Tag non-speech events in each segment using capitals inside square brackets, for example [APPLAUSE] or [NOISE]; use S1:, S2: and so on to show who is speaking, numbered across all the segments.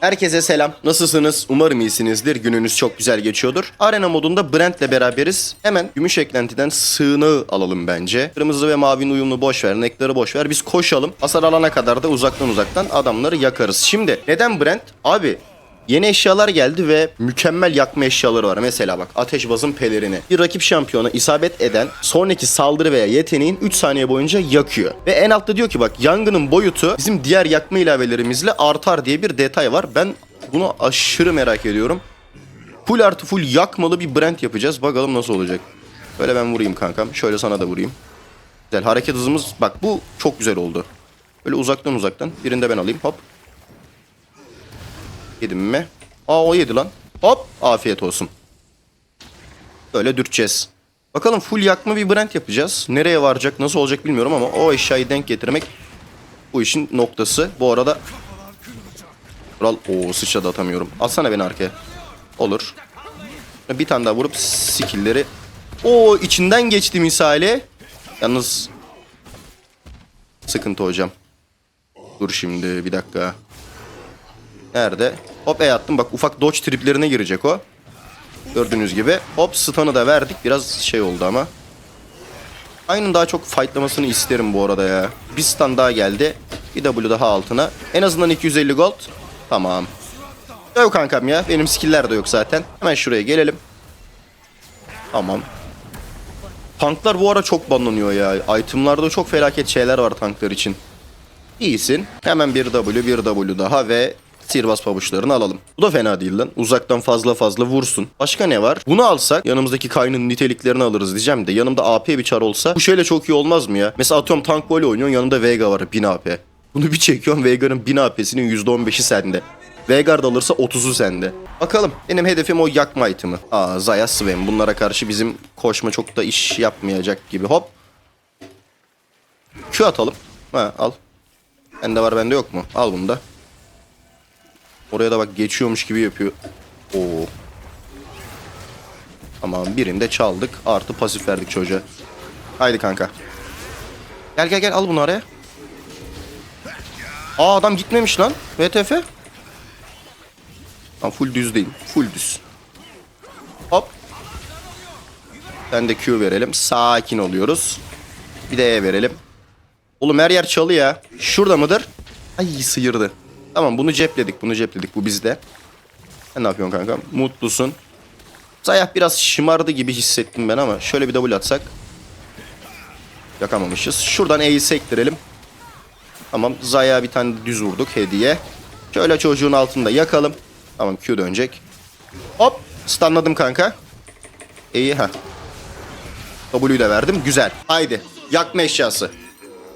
S1: Herkese selam. Nasılsınız? Umarım iyisinizdir. Gününüz çok güzel geçiyordur. Arena modunda Brent'le beraberiz. Hemen gümüş eklentiden sığınağı alalım bence. Kırmızı ve mavinin uyumlu boş ver. Nektarı boş ver. Biz koşalım. Hasar alana kadar da uzaktan uzaktan adamları yakarız. Şimdi neden Brent? Abi Yeni eşyalar geldi ve mükemmel yakma eşyaları var. Mesela bak ateşbazın pelerini. Bir rakip şampiyona isabet eden sonraki saldırı veya yeteneğin 3 saniye boyunca yakıyor. Ve en altta diyor ki bak yangının boyutu bizim diğer yakma ilavelerimizle artar diye bir detay var. Ben bunu aşırı merak ediyorum. Full artı full yakmalı bir brand yapacağız. Bakalım nasıl olacak. Böyle ben vurayım kankam. Şöyle sana da vurayım. Güzel hareket hızımız bak bu çok güzel oldu. Böyle uzaktan uzaktan. Birinde ben alayım hop. Yedim mi? Aa o yedi lan. Hop afiyet olsun. Böyle dürteceğiz. Bakalım full yakma bir brand yapacağız. Nereye varacak nasıl olacak bilmiyorum ama o eşyayı denk getirmek bu işin noktası. Bu arada Kral o sıçradı atamıyorum. Alsana beni arkaya. Olur. Bir tane daha vurup skill'leri o içinden geçti misali. Yalnız sıkıntı hocam. Dur şimdi bir dakika. Nerede? Hop E attım. Bak ufak dodge triplerine girecek o. Gördüğünüz gibi. Hop stun'ı da verdik. Biraz şey oldu ama. Aynen daha çok fightlamasını isterim bu arada ya. Bir stun daha geldi. Bir W daha altına. En azından 250 gold. Tamam. Yok kankam ya. Benim skill'ler de yok zaten. Hemen şuraya gelelim. Tamam. Tanklar bu ara çok banlanıyor ya. Itemlarda çok felaket şeyler var tanklar için. İyisin. Hemen bir W, bir W daha ve sihirbaz pabuçlarını alalım. Bu da fena değil lan. Uzaktan fazla fazla vursun. Başka ne var? Bunu alsak yanımızdaki kaynın niteliklerini alırız diyeceğim de yanımda AP bir çar olsa bu şeyle çok iyi olmaz mı ya? Mesela atıyorum tank böyle oynuyorsun yanında Vega var 1000 AP. Bunu bir çekiyorsun Vega'nın 1000 AP'sinin %15'i sende. Veigar da alırsa 30'u sende. Bakalım. Benim hedefim o yakma itemi. Aa Zaya Sven. Bunlara karşı bizim koşma çok da iş yapmayacak gibi. Hop. Q atalım. Ha al. Bende var bende yok mu? Al bunu da. Oraya da bak geçiyormuş gibi yapıyor. Oo. Tamam birinde çaldık. Artı pasif verdik çocuğa. Haydi kanka. Gel gel gel al bunu araya. Aa adam gitmemiş lan. VTF. Tam full düz değil. Full düz. Hop. Ben de Q verelim. Sakin oluyoruz. Bir de E verelim. Oğlum her yer çalı ya. Şurada mıdır? Ay sıyırdı. Tamam bunu cepledik. Bunu cepledik. Bu bizde. Sen ne yapıyorsun kanka? Mutlusun. Zayah biraz şımardı gibi hissettim ben ama şöyle bir double atsak. Yakamamışız. Şuradan E'yi sektirelim. Tamam Zaya bir tane düz vurduk hediye. Şöyle çocuğun altında yakalım. Tamam Q dönecek. Hop stunladım kanka. E'yi ha. W'yu da verdim. Güzel. Haydi. Yakma eşyası.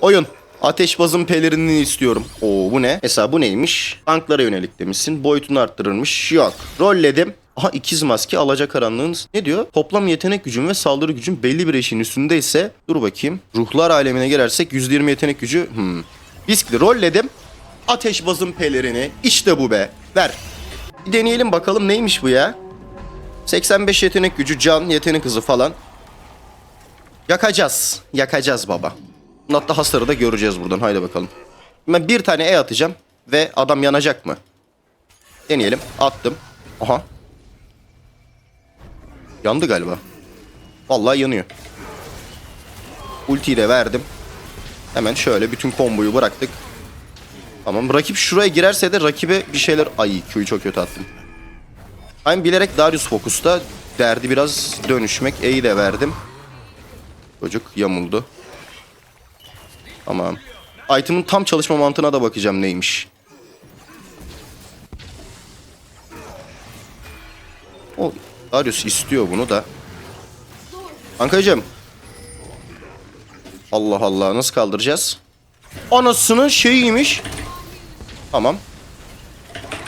S1: Oyun. Ateşbazın pelerinini istiyorum. Oo bu ne? Mesela bu neymiş? Tanklara yönelik demişsin. Boyutunu arttırılmış. Yok. Rolledim. Aha ikiz maske alacakaranlığın ne diyor? Toplam yetenek gücün ve saldırı gücün belli bir eşiğin üstündeyse dur bakayım. Ruhlar alemine gelersek %20 yetenek gücü. Hmm. Riskli rolledim. Ateşbazın pelerini. İşte bu be. Ver. Bir deneyelim bakalım neymiş bu ya? 85 yetenek gücü, can, yetenek hızı falan. Yakacağız. Yakacağız baba. Hatta hasarı da göreceğiz buradan. Haydi bakalım. Ben bir tane E atacağım. Ve adam yanacak mı? Deneyelim. Attım. Aha. Yandı galiba. Vallahi yanıyor. Ultiyi de verdim. Hemen şöyle bütün komboyu bıraktık. Tamam. Rakip şuraya girerse de rakibe bir şeyler... Ay Q'yu çok kötü attım. Ben bilerek Darius fokusta. Derdi biraz dönüşmek. E'yi de verdim. Çocuk yamuldu. Tamam. Item'ın tam çalışma mantığına da bakacağım neymiş. O Darius istiyor bunu da. Kankacığım. Allah Allah nasıl kaldıracağız? Anasının şeyiymiş. Tamam.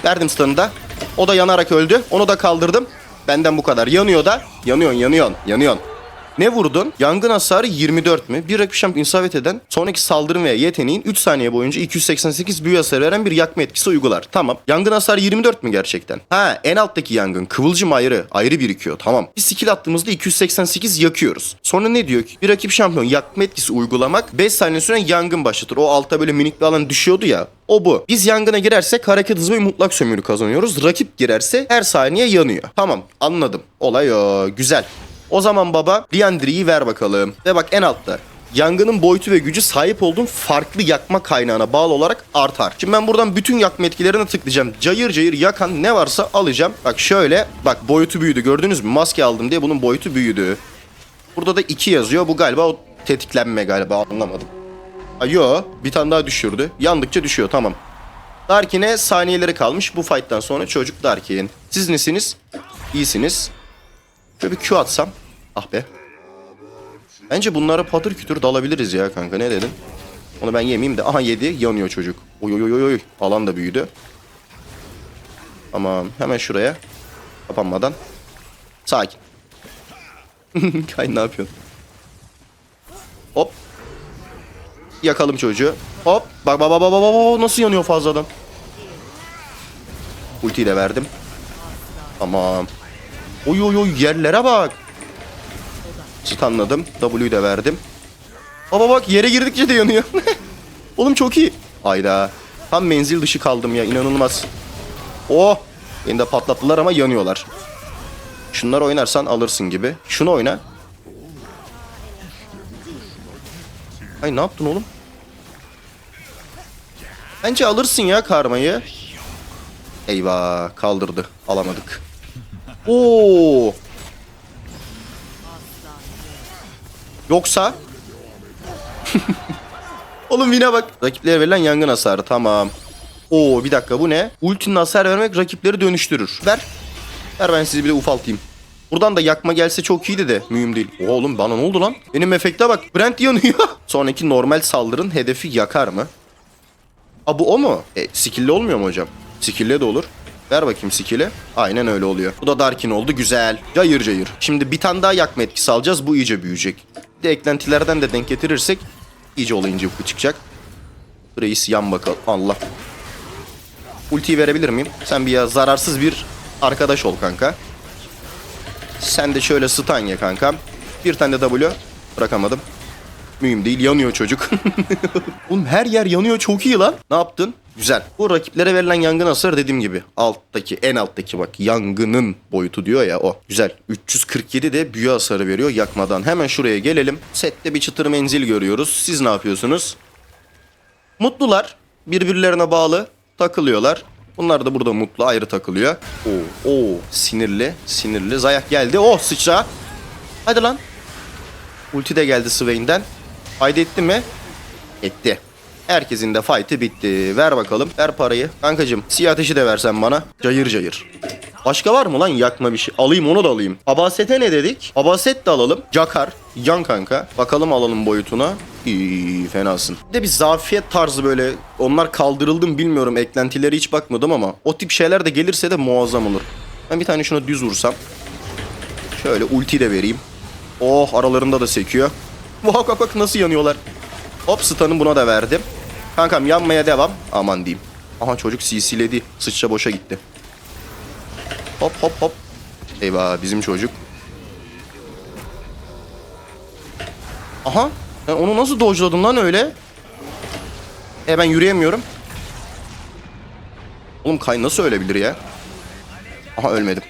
S1: Verdim stun'ı da. O da yanarak öldü. Onu da kaldırdım. Benden bu kadar. Yanıyor da. Yanıyorsun yanıyorsun yanıyorsun. Ne vurdun? Yangın hasarı 24 mü? Bir rakip şampiyon isabet eden sonraki saldırın veya yeteneğin 3 saniye boyunca 288 büyü hasarı veren bir yakma etkisi uygular. Tamam. Yangın hasarı 24 mü gerçekten? Ha en alttaki yangın. Kıvılcım ayrı. Ayrı birikiyor. Tamam. Bir skill attığımızda 288 yakıyoruz. Sonra ne diyor ki? Bir rakip şampiyon yakma etkisi uygulamak 5 saniye süren yangın başlatır. O altta böyle minik bir alan düşüyordu ya. O bu. Biz yangına girersek hareket hızı ve mutlak sömürü kazanıyoruz. Rakip girerse her saniye yanıyor. Tamam anladım. Olay o. Güzel. O zaman baba Liandry'i ver bakalım. Ve bak en altta. Yangının boyutu ve gücü sahip olduğun farklı yakma kaynağına bağlı olarak artar. Şimdi ben buradan bütün yakma etkilerine tıklayacağım. Cayır cayır yakan ne varsa alacağım. Bak şöyle bak boyutu büyüdü gördünüz mü? Maske aldım diye bunun boyutu büyüdü. Burada da 2 yazıyor. Bu galiba o tetiklenme galiba anlamadım. Ha, bir tane daha düşürdü. Yandıkça düşüyor tamam. Darkin'e saniyeleri kalmış. Bu fight'tan sonra çocuk Darkin. Siz nesiniz? İyisiniz. Şöyle bir Q atsam. Ah be. Bence bunlara patır kütür dalabiliriz ya kanka ne dedin? Onu ben yemeyeyim de. Aha yedi yanıyor çocuk. Oy oy oy oy. Alan da büyüdü. Tamam hemen şuraya. Kapanmadan. Sakin. [LAUGHS] Kay ne yapıyorsun? Hop. Yakalım çocuğu. Hop. Bak bak bak bak bak nasıl yanıyor fazladan. Ultiyi de verdim. Tamam. Oy oy oy yerlere bak. Stunladım. W'yu da verdim. Baba bak yere girdikçe de yanıyor. [LAUGHS] Oğlum çok iyi. Hayda. Tam menzil dışı kaldım ya inanılmaz. Oh. Beni de patlattılar ama yanıyorlar. Şunlar oynarsan alırsın gibi. Şunu oyna. Ay ne yaptın oğlum? Bence alırsın ya karmayı. Eyvah kaldırdı. Alamadık. Oo. Yoksa [LAUGHS] Oğlum Vine bak. Rakiplere verilen yangın hasarı tamam. Oo bir dakika bu ne? Ultinin hasar vermek rakipleri dönüştürür. Ver. Ver ben sizi bir de ufaltayım. Buradan da yakma gelse çok iyiydi de mühim değil. Oğlum bana ne oldu lan? Benim efekte bak. Brent yanıyor. [LAUGHS] Sonraki normal saldırın hedefi yakar mı? Aa bu o mu? E skill'li olmuyor mu hocam? Skill'li de olur. Ver bakayım skill'i. Aynen öyle oluyor. Bu da Darkin oldu. Güzel. Cayır cayır. Şimdi bir tane daha yakma etkisi alacağız. Bu iyice büyüyecek. De eklentilerden de denk getirirsek iyice olayınca bu çıkacak. Reis yan bakalım. Allah. Ultiyi verebilir miyim? Sen bir ya zararsız bir arkadaş ol kanka. Sen de şöyle stun ye kanka. Bir tane de W. Bırakamadım. Mühim değil yanıyor çocuk. [LAUGHS] Oğlum her yer yanıyor çok iyi lan. Ne yaptın? Güzel. Bu rakiplere verilen yangın hasarı dediğim gibi. Alttaki en alttaki bak yangının boyutu diyor ya o. Güzel. 347 de büyü hasarı veriyor yakmadan. Hemen şuraya gelelim. Sette bir çıtır menzil görüyoruz. Siz ne yapıyorsunuz? Mutlular. Birbirlerine bağlı. Takılıyorlar. Bunlar da burada mutlu ayrı takılıyor. Oo, oo sinirli sinirli. Zayak geldi. Oh sıçra. Hadi lan. Ulti de geldi Swain'den. Haydi etti mi? Etti. Herkesin de fight'ı bitti. Ver bakalım. Ver parayı. Kankacım siyah ateşi de versen bana. Cayır cayır. Başka var mı lan yakma bir şey? Alayım onu da alayım. Abasete ne dedik? Abaset de alalım. Cakar. Yan kanka. Bakalım alalım boyutuna. İyi fenasın. Bir de bir zafiyet tarzı böyle. Onlar kaldırıldı mı bilmiyorum. Eklentileri hiç bakmadım ama. O tip şeyler de gelirse de muazzam olur. Ben bir tane şuna düz vursam. Şöyle ulti de vereyim. Oh aralarında da sekiyor. Bak bak bak nasıl yanıyorlar. Hop stun'ı buna da verdim. Kankam yanmaya devam. Aman diyeyim. Aha çocuk CC'ledi. Sıçça boşa gitti. Hop hop hop. Eyvah bizim çocuk. Aha. Sen onu nasıl dodge'ladın lan öyle? E ben yürüyemiyorum. Oğlum Kay nasıl ölebilir ya? Aha ölmedim.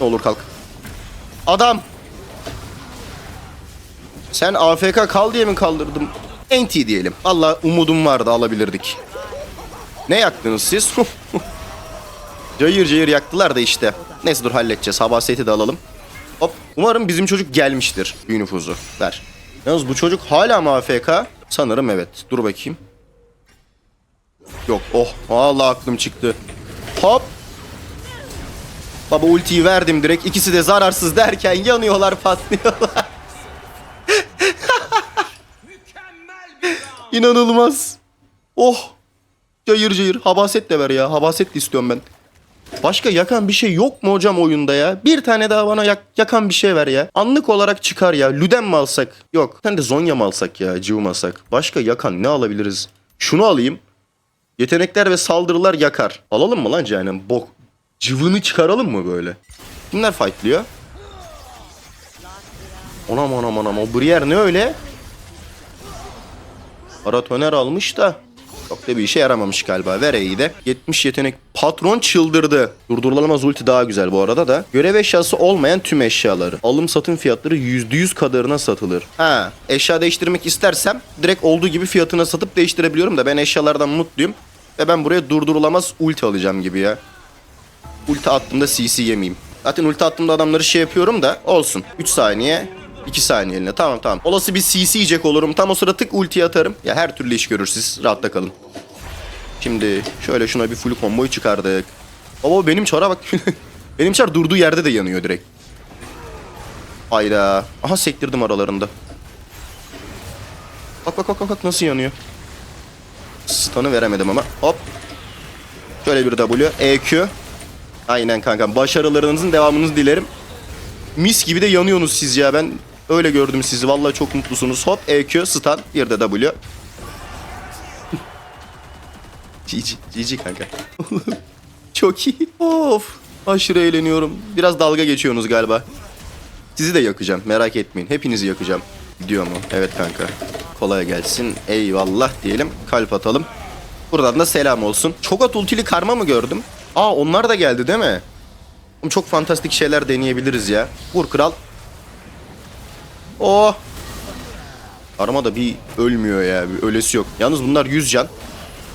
S1: Ne olur kalk. Adam. Sen AFK kal diye mi kaldırdım? NT diyelim. Allah umudum vardı alabilirdik. Ne yaktınız siz? [LAUGHS] cayır cayır yaktılar da işte. Neyse dur halledeceğiz. Hava de alalım. Hop. Umarım bizim çocuk gelmiştir. Büyü nüfuzu. Ver. Yalnız bu çocuk hala mı AFK? Sanırım evet. Dur bakayım. Yok. Oh. Vallahi aklım çıktı. Hop. Baba ultiyi verdim direkt. İkisi de zararsız derken yanıyorlar patlıyorlar. İnanılmaz. Oh. Cayır cayır. Habaset de ver ya. Habaset de istiyorum ben. Başka yakan bir şey yok mu hocam oyunda ya? Bir tane daha bana yak- yakan bir şey ver ya. Anlık olarak çıkar ya. Luden mi alsak? Yok. Sen de Zonya mı alsak ya? Cıvım alsak. Başka yakan ne alabiliriz? Şunu alayım. Yetenekler ve saldırılar yakar. Alalım mı lan cehennem? Bok. Cıvını çıkaralım mı böyle? Kimler fightlıyor? Anam anam anam. O Brier ne öyle? Paratoner almış da çok da bir işe yaramamış galiba. Ver E'yi de. 70 yetenek. Patron çıldırdı. Durdurulamaz ulti daha güzel bu arada da. Görev eşyası olmayan tüm eşyaları. Alım satım fiyatları %100 kadarına satılır. Ha, eşya değiştirmek istersem direkt olduğu gibi fiyatına satıp değiştirebiliyorum da ben eşyalardan mutluyum. Ve ben buraya durdurulamaz ulti alacağım gibi ya. Ulti attığımda CC yemeyeyim. Zaten ulti attığımda adamları şey yapıyorum da olsun. 3 saniye 2 saniye eline. Tamam tamam. Olası bir CC yiyecek olurum. Tam o sıra tık ulti atarım. Ya her türlü iş görür siz. Rahatta kalın. Şimdi şöyle şuna bir full komboyu çıkardık. Baba benim çara bak. [LAUGHS] benim çar durduğu yerde de yanıyor direkt. Hayda. Aha sektirdim aralarında. Bak bak bak, bak nasıl yanıyor. Stun'ı veremedim ama. Hop. Şöyle bir W. EQ. Aynen kankam. Başarılarınızın devamını dilerim. Mis gibi de yanıyorsunuz siz ya. Ben öyle gördüm sizi. Vallahi çok mutlusunuz. Hop EQ, stun. Bir de W. [LAUGHS] GG. GG kanka. [LAUGHS] çok iyi. Of. Aşırı eğleniyorum. Biraz dalga geçiyorsunuz galiba. Sizi de yakacağım. Merak etmeyin. Hepinizi yakacağım. Gidiyor mu? Evet kanka. Kolay gelsin. Eyvallah diyelim. Kalp atalım. Buradan da selam olsun. Çok at ultili karma mı gördüm? Aa onlar da geldi değil mi? Çok fantastik şeyler deneyebiliriz ya. Vur kral. Oh. Karma da bir ölmüyor ya. Bir ölesi yok. Yalnız bunlar 100 can.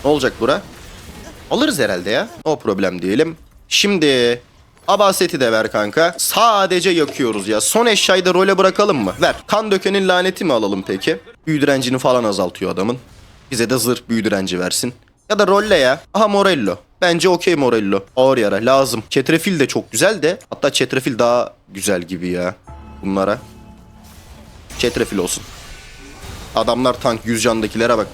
S1: Ne olacak bura? Alırız herhalde ya. O problem diyelim. Şimdi Abaseti de ver kanka. Sadece yakıyoruz ya. Son eşyayı da role bırakalım mı? Ver. Kan dökenin laneti mi alalım peki? Büyü falan azaltıyor adamın. Bize de zırh büyü versin. Ya da rolle ya. Aha Morello. Bence okey Morello. Ağır yara lazım. Çetrefil de çok güzel de. Hatta çetrefil daha güzel gibi ya. Bunlara. Çetrefil olsun. Adamlar tank 100 candakilere bak.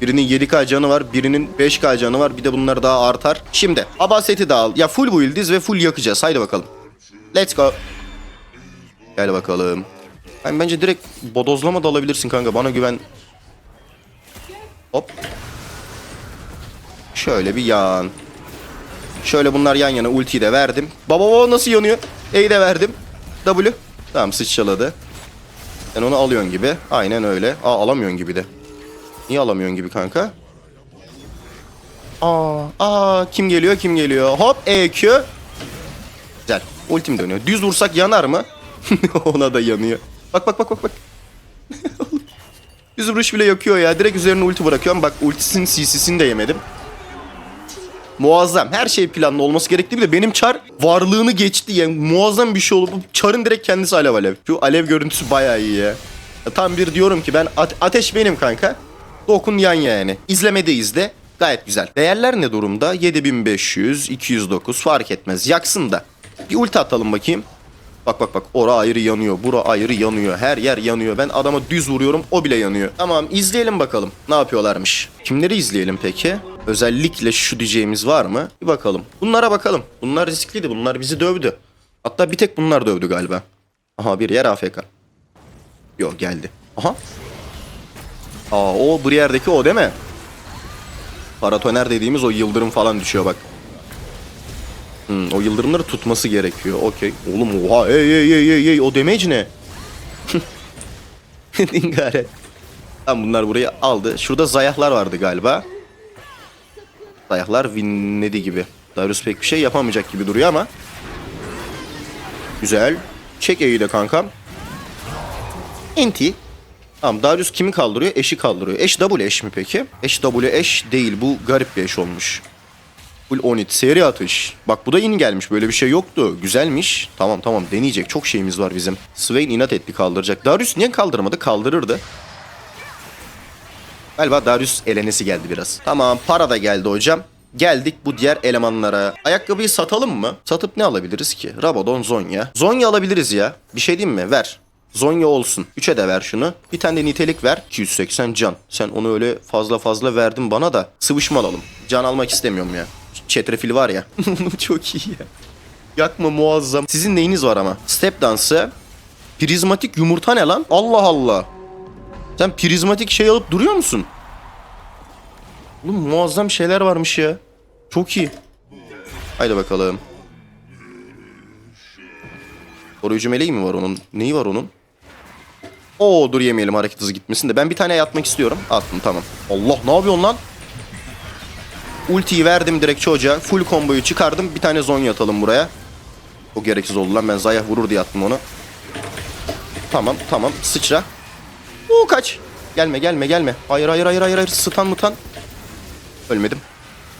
S1: Birinin 7k canı var, birinin 5k canı var. Bir de bunlar daha artar. Şimdi Abaseti de al. Ya full build'iz ve full yakacağız. Haydi bakalım. Let's go. Gel bakalım. Yani bence direkt bodozlama da alabilirsin kanka. Bana güven. Hop. Şöyle bir yan. Şöyle bunlar yan yana ultiyi de verdim. Baba baba nasıl yanıyor? E'yi de verdim. W. Tamam sıçraladı. Sen onu alıyorsun gibi. Aynen öyle. Aa alamıyorsun gibi de. Niye alamıyorsun gibi kanka? Aa, aa kim geliyor kim geliyor? Hop EQ. Güzel. Ultim dönüyor. Düz vursak yanar mı? [LAUGHS] Ona da yanıyor. Bak bak bak bak bak. [LAUGHS] Düz vuruş bile yakıyor ya. Direkt üzerine ulti bırakıyorum. Bak ultisinin CC'sini de yemedim. Muazzam. Her şey planlı olması gerektiği bir de benim çar varlığını geçti. Yani muazzam bir şey oldu. Bu çarın direkt kendisi alev alev. Şu alev görüntüsü bayağı iyi ya. Tam bir diyorum ki ben ate- ateş benim kanka. Dokun yan yani. İzlemede izle. Gayet güzel. Değerler ne durumda? 7500, 209 fark etmez. Yaksın da. Bir ulti atalım bakayım. Bak bak bak ora ayrı yanıyor. Bura ayrı yanıyor. Her yer yanıyor. Ben adama düz vuruyorum o bile yanıyor. Tamam izleyelim bakalım. Ne yapıyorlarmış. Kimleri izleyelim peki? Özellikle şu diyeceğimiz var mı? Bir bakalım. Bunlara bakalım. Bunlar riskliydi. Bunlar bizi dövdü. Hatta bir tek bunlar dövdü galiba. Aha bir yer AFK. Yok geldi. Aha. Aa o Brier'deki o değil mi? Paratoner dediğimiz o yıldırım falan düşüyor bak. Hmm, o yıldırımları tutması gerekiyor. Okey. Oğlum oha ey ey ey ey ey o damage ne? [LAUGHS] Dingaret. Tamam bunlar burayı aldı. Şurada zayahlar vardı galiba. Zayahlar winledi gibi. Darius pek bir şey yapamayacak gibi duruyor ama. Güzel. Çek E'yi de kankam. Inti. Tamam Darius kimi kaldırıyor? Eşi kaldırıyor. Eş double eş mi peki? Eş double eş değil. Bu garip bir eş olmuş. Full onit seri atış. Bak bu da yeni gelmiş. Böyle bir şey yoktu. Güzelmiş. Tamam tamam deneyecek. Çok şeyimiz var bizim. Swain inat etti kaldıracak. Darius niye kaldırmadı? Kaldırırdı. Galiba Darius elenesi geldi biraz. Tamam para da geldi hocam. Geldik bu diğer elemanlara. Ayakkabıyı satalım mı? Satıp ne alabiliriz ki? Rabadon, Zonya. Zonya alabiliriz ya. Bir şey diyeyim mi? Ver. Zonya olsun. 3'e de ver şunu. Bir tane de nitelik ver. 280 can. Sen onu öyle fazla fazla verdin bana da. Sıvışma alalım. Can almak istemiyorum ya. Çetrefil var ya. [LAUGHS] Çok iyi ya. Yakma muazzam. Sizin neyiniz var ama? Step dansı. Prizmatik yumurta ne lan? Allah Allah. Sen prizmatik şey alıp duruyor musun? Oğlum muazzam şeyler varmış ya. Çok iyi. Haydi bakalım. Koruyucu meleği mi var onun? Neyi var onun? Oo dur yemeyelim hareket hızı gitmesin de. Ben bir tane yatmak istiyorum. Attım tamam. Allah ne yapıyorsun lan? Ultiyi verdim direkt çocuğa. Full komboyu çıkardım. Bir tane Zonya atalım buraya. O gereksiz oldu lan. Ben Zaya vurur diye attım onu. Tamam tamam sıçra. Oo kaç. Gelme gelme gelme. Hayır hayır hayır hayır. hayır. Stun mutan. Ölmedim.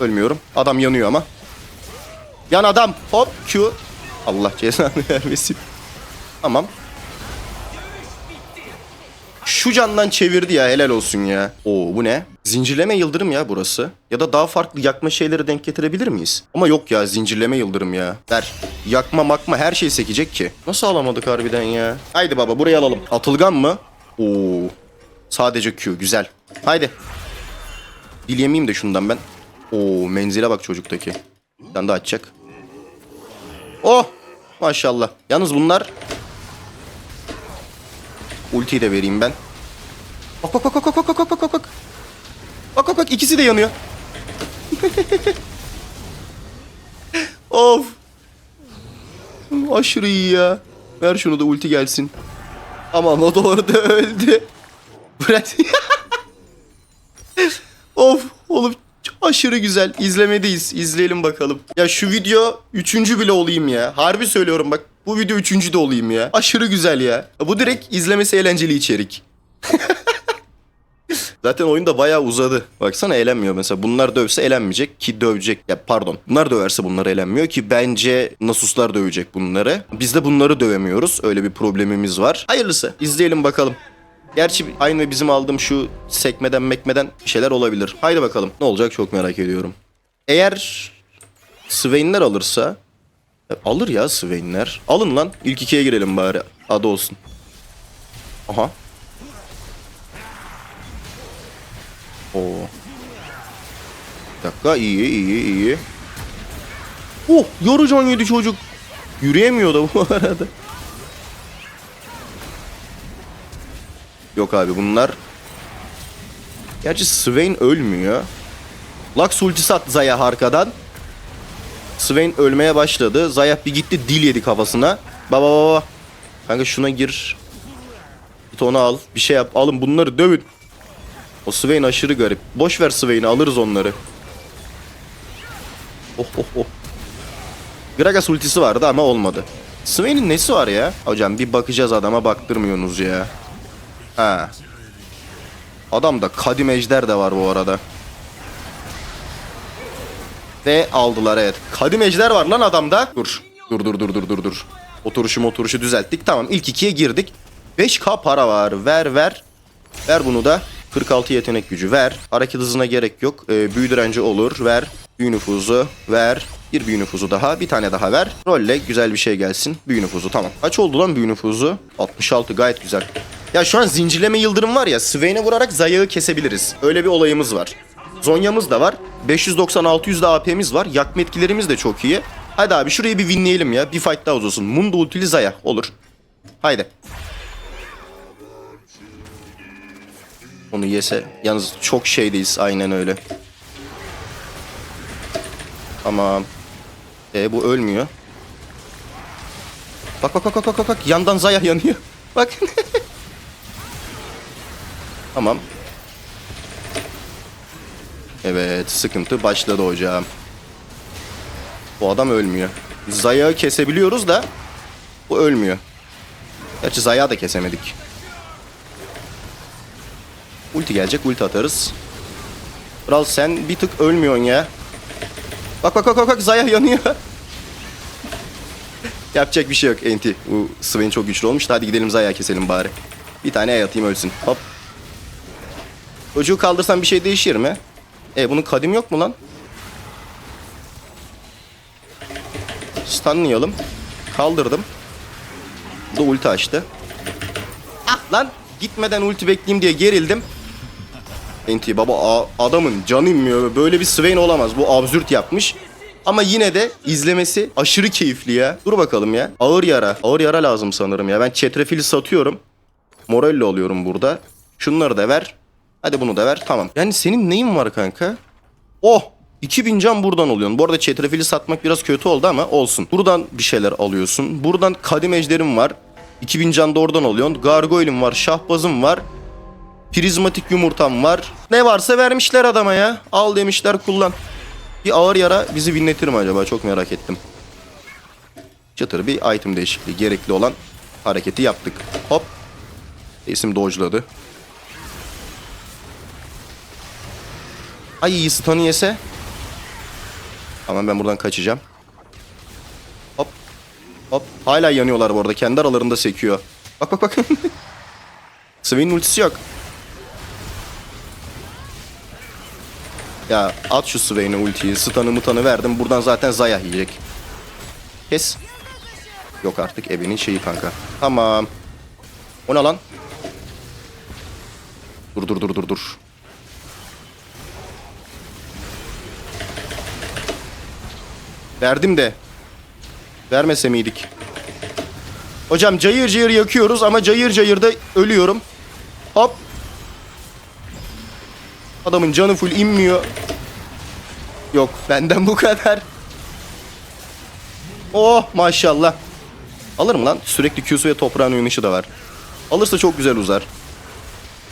S1: Ölmüyorum. Adam yanıyor ama. Yan adam. Hop Q. Allah cezanı [LAUGHS] vermesin. Tamam. Şu candan çevirdi ya helal olsun ya. Oo bu ne? Zincirleme yıldırım ya burası. Ya da daha farklı yakma şeyleri denk getirebilir miyiz? Ama yok ya zincirleme yıldırım ya. Ver. Yakma makma her şey sekecek ki. Nasıl alamadık harbiden ya? Haydi baba buraya alalım. Atılgan mı? Oo. Sadece Q güzel. Haydi. Dil yemeyeyim de şundan ben. Oo menzile bak çocuktaki. Bir tane daha açacak. Oh maşallah. Yalnız bunlar Ultiyi de vereyim ben. Bak bak bak bak bak bak bak bak bak bak. Bak bak ikisi de yanıyor. [LAUGHS] of. Aşırı iyi ya. Ver şunu da ulti gelsin. Aman o da orada öldü. Bırak. [LAUGHS] of oğlum aşırı güzel. İzlemedeyiz. İzleyelim bakalım. Ya şu video üçüncü bile olayım ya. Harbi söylüyorum bak. Bu video üçüncü de olayım ya. Aşırı güzel ya. Bu direkt izlemesi eğlenceli içerik. [LAUGHS] Zaten oyun da bayağı uzadı. Baksana eğlenmiyor mesela. Bunlar dövse eğlenmeyecek ki dövecek. Ya pardon. Bunlar döverse bunlar eğlenmiyor ki bence Nasuslar dövecek bunları. Biz de bunları dövemiyoruz. Öyle bir problemimiz var. Hayırlısı. İzleyelim bakalım. Gerçi aynı bizim aldığım şu sekmeden mekmeden şeyler olabilir. Haydi bakalım. Ne olacak çok merak ediyorum. Eğer Swain'ler alırsa e, Alır ya Swain'ler. Alın lan. İlk ikiye girelim bari. Adı olsun. Aha. Bir dakika iyi iyi iyi. Oh yorucan yedi çocuk. Yürüyemiyor da [LAUGHS] bu arada. Yok abi bunlar. Gerçi Swain ölmüyor. Lux ultisi attı Zaya arkadan. Swain ölmeye başladı. Zayah bir gitti dil yedi kafasına. Baba baba. Kanka şuna gir. Git onu al. Bir şey yap. Alın bunları dövün. O Swain aşırı garip. Boş ver Swain'i alırız onları. Oh oh oh. Gragas ultisi vardı ama olmadı. Swain'in nesi var ya? Hocam bir bakacağız adama baktırmıyorsunuz ya. Ha. Adamda kadim ejder de var bu arada. Ve aldılar evet. Kadim ejder var lan adamda. Dur. Dur dur dur dur dur dur. Oturuşu oturuşu düzelttik. Tamam ilk ikiye girdik. 5k para var. Ver ver. Ver bunu da. 46 yetenek gücü ver. Hareket hızına gerek yok. Ee, büyü direnci olur. Ver. Büyü nüfuzu. Ver. Bir büyü nüfuzu daha. Bir tane daha ver. Rolle güzel bir şey gelsin. Büyü nüfuzu tamam. Kaç oldu lan büyü nüfuzu? 66 gayet güzel. Ya şu an zincirleme yıldırım var ya. Swain'e vurarak Zaya'yı kesebiliriz. Öyle bir olayımız var. Zonya'mız da var. 590-600 de AP'miz var. Yakma etkilerimiz de çok iyi. Hadi abi şurayı bir winleyelim ya. Bir fight daha uzasın. Mundo ultili Zaya. Olur. Haydi. Onu yese. Yalnız çok şeydeyiz. Aynen öyle. Tamam. E bu ölmüyor. Bak bak bak bak bak bak. Yandan Zaya yanıyor. [LAUGHS] Bak. tamam. Evet sıkıntı başladı hocam. Bu adam ölmüyor. Zaya'yı kesebiliyoruz da bu ölmüyor. Gerçi Zaya'yı da kesemedik. Ulti gelecek ulti atarız. Kral sen bir tık ölmüyorsun ya. Bak bak bak bak, bak Zaya yanıyor. [LAUGHS] Yapacak bir şey yok Enti. Bu Swain çok güçlü olmuş. Hadi gidelim Zaya keselim bari. Bir tane E atayım ölsün. Hop. Çocuğu kaldırsam bir şey değişir mi? E bunun kadim yok mu lan? Stunlayalım. Kaldırdım. Bu da ulti açtı. Ah lan gitmeden ulti bekleyeyim diye gerildim. Enti baba adamın canı inmiyor. Böyle bir Swain olamaz. Bu absürt yapmış. Ama yine de izlemesi aşırı keyifli ya. Dur bakalım ya. Ağır yara. Ağır yara lazım sanırım ya. Ben çetrefili satıyorum. Morello alıyorum burada. Şunları da ver. Hadi bunu da ver. Tamam. Yani senin neyin var kanka? Oh! 2000 can buradan alıyorsun. Bu arada çetrefili satmak biraz kötü oldu ama olsun. Buradan bir şeyler alıyorsun. Buradan kadim ejderim var. 2000 can da oradan alıyorsun. Gargoyle'im var. Şahbazım var. Prizmatik yumurtam var. Ne varsa vermişler adama ya. Al demişler kullan. Bir ağır yara bizi winletir mi acaba? Çok merak ettim. Çıtır bir item değişikliği. Gerekli olan hareketi yaptık. Hop. İsim dodge'ladı. Ay stun'ı yese. Tamam ben buradan kaçacağım. Hop. Hop. Hala yanıyorlar bu arada. Kendi aralarında sekiyor. Bak bak bak. [LAUGHS] Swain'in ultisi yok. Ya at şu Swain'e ultiyi. Stun'ı mutanı verdim. Buradan zaten Zaya yiyecek. Kes. Yok artık Ebe'nin şeyi kanka. Tamam. O ne lan? Dur dur dur dur dur. Verdim de. Vermese miydik? Hocam cayır cayır yakıyoruz ama cayır cayır da ölüyorum. Hop. Adamın canı full inmiyor. Yok benden bu kadar. Oh maşallah. Alırım lan. Sürekli Q'su ve toprağın uyanışı da var. Alırsa çok güzel uzar.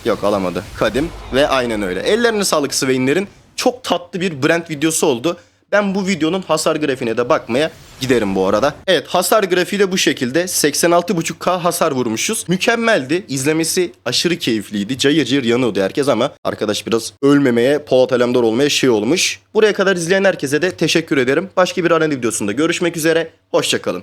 S1: Yok alamadı. Kadim ve aynen öyle. Ellerine sağlık Swain'lerin. Çok tatlı bir brand videosu oldu. Ben bu videonun hasar grafiğine de bakmaya giderim bu arada. Evet hasar grafiği de bu şekilde 86.5k hasar vurmuşuz. Mükemmeldi. İzlemesi aşırı keyifliydi. Cayır cayır yanıyordu herkes ama arkadaş biraz ölmemeye, Polat Alemdar olmaya şey olmuş. Buraya kadar izleyen herkese de teşekkür ederim. Başka bir arena videosunda görüşmek üzere. Hoşçakalın.